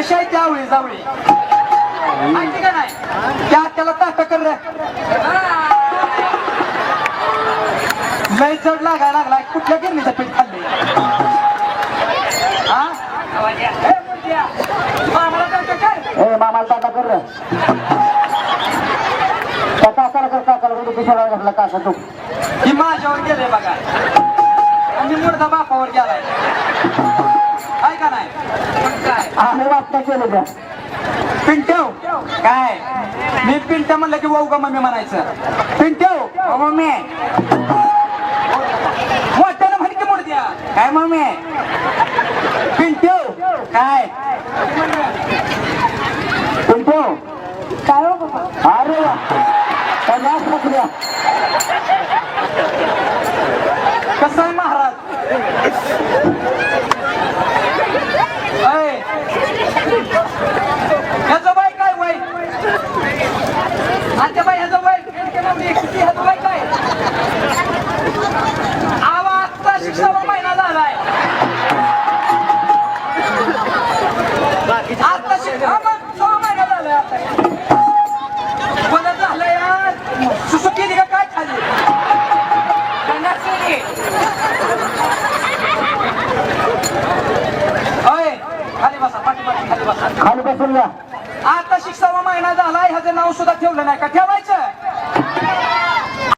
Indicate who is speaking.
Speaker 1: कशा त्यावेळी जावळी? माहिती का नाही? त्या त्याला ताकद कर लय चढ लागायला
Speaker 2: लागला. कुठल्या गिरणीचं पीठ खाल्ली? मामाला ताकद कर मामाला कर
Speaker 1: कासा माझ्यावर गेले बघा. आणि मुर्दा बापावर गेलाय. काय
Speaker 2: आम्ही वाटतं केलं त्या
Speaker 1: पिंट्याव काय? मी पिंट्या म्हणलं की वाऊ ग मम्मी म्हणायचं. पिंट्याव
Speaker 2: मम्मी.
Speaker 1: मोठ्यानं म्हण की मुर्द्या
Speaker 2: काय मम्मी?
Speaker 1: पिंट्याव
Speaker 2: काय? पिंटू!
Speaker 3: काय हो बाबा?
Speaker 2: अरे वा. पकड्या
Speaker 1: कसं आहे महाराज अय, ह्याचं बाई काय वय आजच्या बाई ह्याचं वय किती ह्याचं बाई काय? आवा आत्ता शिक्षावा महिना झालाय. सहा महिना आता. बरं काय खाली? खाली बसा खाली बसा.
Speaker 2: बसून घ्या
Speaker 1: आता शिक्षावा महिना झालाय ह्याचं नाव सुद्धा ठेवलं नाही का? ठेवायचं?